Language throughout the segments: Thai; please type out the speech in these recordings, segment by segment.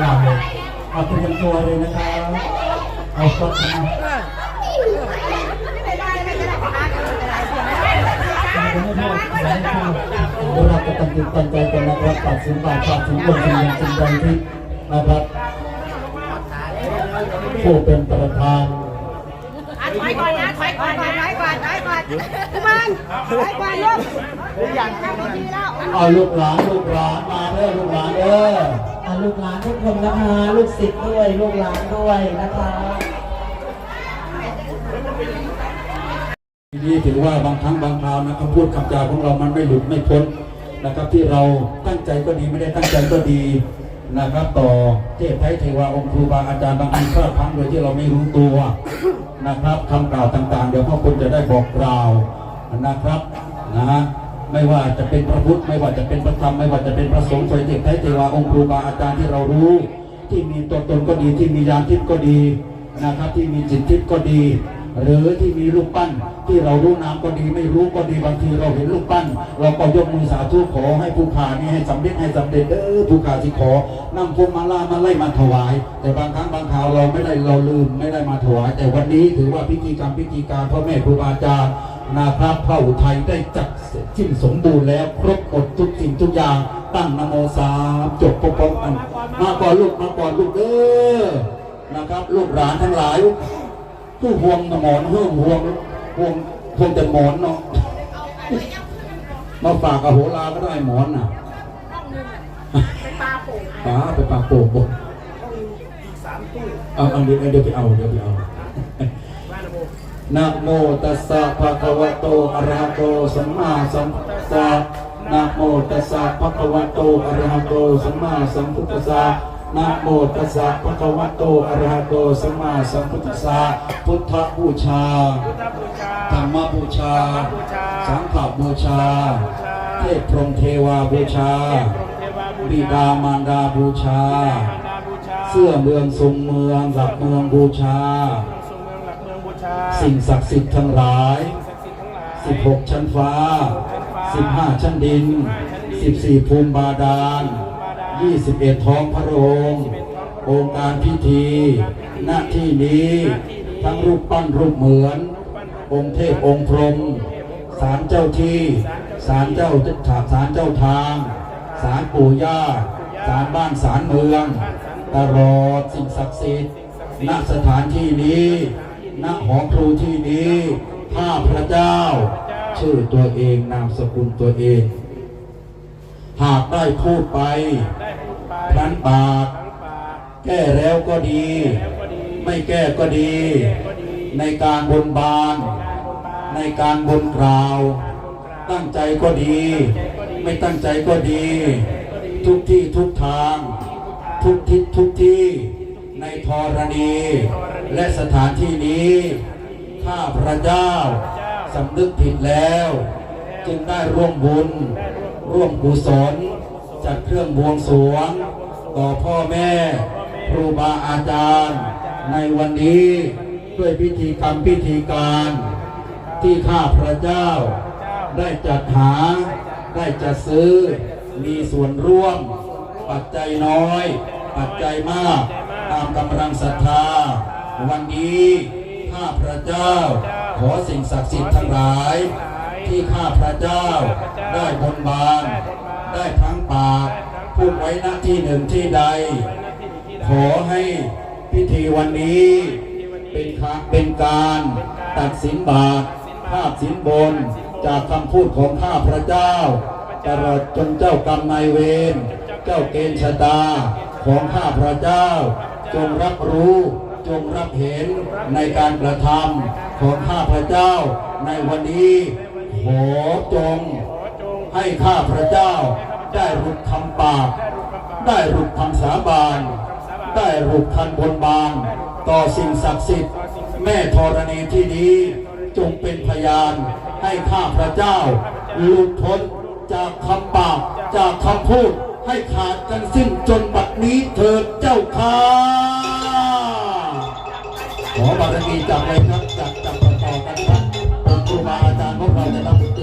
เราเอาเตรียมตัวเลยนะครับเอาสดนะเราจะตั้งจิตตั้งใจกันนะครับตัดสินบาตัดสินบนสิ่งอย่างสิ่งที่นะครับผู้เป็นประธานถอยก่อนนะถอยก่อนถอยก่อนถอยก่อนกุมารถอยก่อนลูกอย่างดีแล้วเอาลูกหลานลูกหลานมาเด้อลูกหลานเด้อ ลูกหลานทุกคนนะคะ ลูกศิษย์ด้วย ลูกหลานด้วยนะคะทีนี้ถือว่าบางครั้งบางคราวนะคำพูดคำจาของเรามันไม่หลุดไม่พ้นนะครับ ที่เราตั้งใจก็ดีไม่ได้ตั้งใจก็ดีนะครับ ต่อเทพไทยเทวาองค์ครูบาอาจารย์บางทีพลาดพลั้งโดยที่เราไม่รู้ตัวนะครับคำกล่าวต่างๆ เดี๋ยวพ่อคุณจะได้บอกกล่าวนะครับนะฮะ ไม่ว่าจะเป็นพระพุทธไม่ว่าจะเป็นพระธรรมไม่ว่าจะเป็นพระสงฆ์สวยเทพไทยเทวาองค์ครูบาอาจารย์ที่เรารู้ ที่มีตัวตนก็ดีที่มียานทิพย์ก็ดีนะครับที่มีจิตทิพย์ก็ดี หรือที่มีรูปปั้นที่เรารู้นามก็ดีไม่รู้ก็ดีบางทีเราเห็นรูปปั้น เราก็ยกมือสาธุขอให้ผู้ขานี่ให้สำเร็จให้สำเร็จเออผู้ขาที่ขอนำพวงมาลามาไล่มาถวาย แต่บางครั้งบางคราวเราไม่ได้เราลืมไม่ได้มาถวาย แต่วันนี้ถือว่าพิธีกรรมพิธีการพ่อแม่ครูบาอาจารย์นะครับพระอุทัยได้จัด สร็จสิ้นสมบูรณ์แล้วครบหมดทุกสิ่งทุกอย่าง ตั้งนะโมสามจบพร้อมๆกันมาก่อนลูกมาก่อนลูกเด้อนะครับลูกหลานทั้งหลายผู้ห่วงหมอนห่วงห่วงห่วงห่วงแต่หมอนเนาะมาฝากกับโหราก็ได้หมอนน่ะเป็นปลาโป่งป๋าไปปากโป่งบ่เอาเอาเดี๋ยวเดี๋ยวไปเอาเดี๋ยวไปเอา นะโมตัสสะภะคะวะโตอะระหะโตสัมมาสัมพุทธัสสะนะโมตัสสะภะคะวะโตอะระหะโตสัมมาสัมพุทธัสสะนะโมตัสสะภะคะวะโตอะระหะโตสัมมาสัมพุทธัสสะพุทธบูชาธรรมบูชา สังฆบูชา เทพพรหมเทวาบูชา บิดามารดาบูชา เสื้อเมืองทรงเมืองหลักเมืองบูชา สิ่งศักดิ์สิทธิ์ทั้งหลาย 16 ชั้นฟ้า 15 ชั้นดิน 14 ภูมิบาดาล 21 ท้องพระโรงค์องค์การพิธี หน้าที่นี้ ทั้งรูปปั้นรูปเหมือน องค์เทพองค์พรหมศาลเจ้าที่ศาลเจ้าถาศาลเจ้าทางศาลปู่ย่าศาลบ้านศาลเมือง ตลอดสิ่งศักดิ์สิทธิ์ณสถานที่นี้ ณหอครูที่นี้ข้าพระเจ้า ชื่อตัวเองนามสกุลตัวเอง หากได้พูดไปพลันปากแก้แล้วก็ดี ไม่แก้ก็ดี ในการบนบาน ในการบนกล่าว ตั้งใจก็ดี ไม่ตั้งใจก็ดี ทุกที่ทุกทาง ทุกทิศทุกที่ในธรณี และสถานที่นี้ข้าพระเจ้าสำนึกผิดแล้ว จึงได้ร่วมบุญ ร่วมกุศล จัดเครื่องบวงสรวง ต่อพ่อแม่ ครูบาอาจารย์ ในวันนี้ด้วยพิธีกรรมพิธีการ ที่ข้าพระเจ้า ได้จัดหา ได้จัดซื้อ มีส่วนร่วม ปัจจัยน้อย ปัจจัยมาก ตามกำลังศรัทธา วันนี้ข้าพระเจ้า ขอสิ่งศักดิ์สิทธิ์ทั้งหลาย ที่ข้าพระเจ้าได้บนบาน ได้ทั้งปากพูดไว้ณที่หนึ่งที่ใด ขอให้พิธีวันนี้เป็นคะเป็นการตัดสินบาทภาพสินบนจากคำพูดของข้าพระเจ้าตลอดจนเจ้ากรรมนายเวร เจ้าเกณฑ์ชะตาของข้าพระเจ้า จงรับรู้ จงรับเห็นในการกระทำของข้าพระเจ้าในวันนี้ขอจงให้ข้าพระเจ้าได้รุดคำปาก ได้รุดคำสาบาน ได้รุดคันบนบาน ต่อสิ่งศักดิ์สิทธิ์ แม่ธรณีที่นี้จงเป็นพยานให้ข้าพระเจ้าหลุดพ้นจากคำปากจากคำพูดให้ขาดกันสิ้นจนบัดนี้เถิดเจ้าค่ะ ขอบารมีจากในพระจากจากต่อกันพระองค์ครูบาอาจารย์พวกเราได้รับ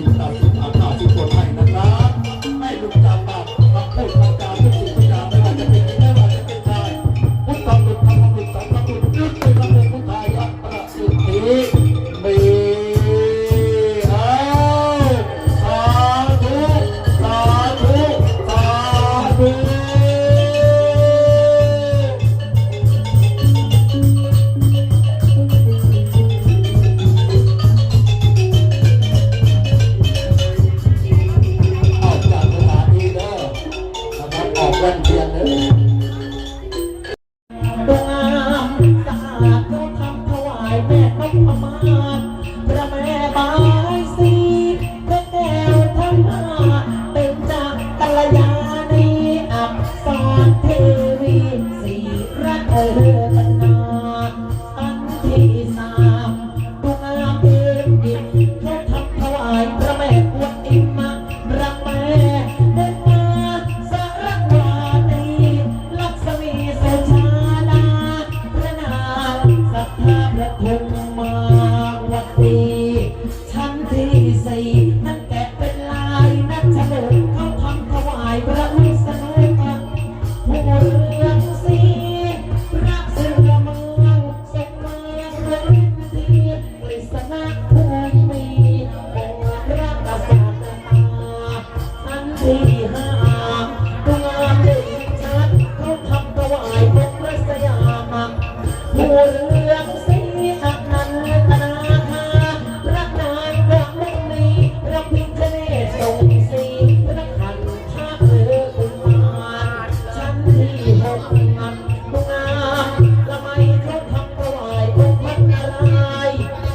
নাই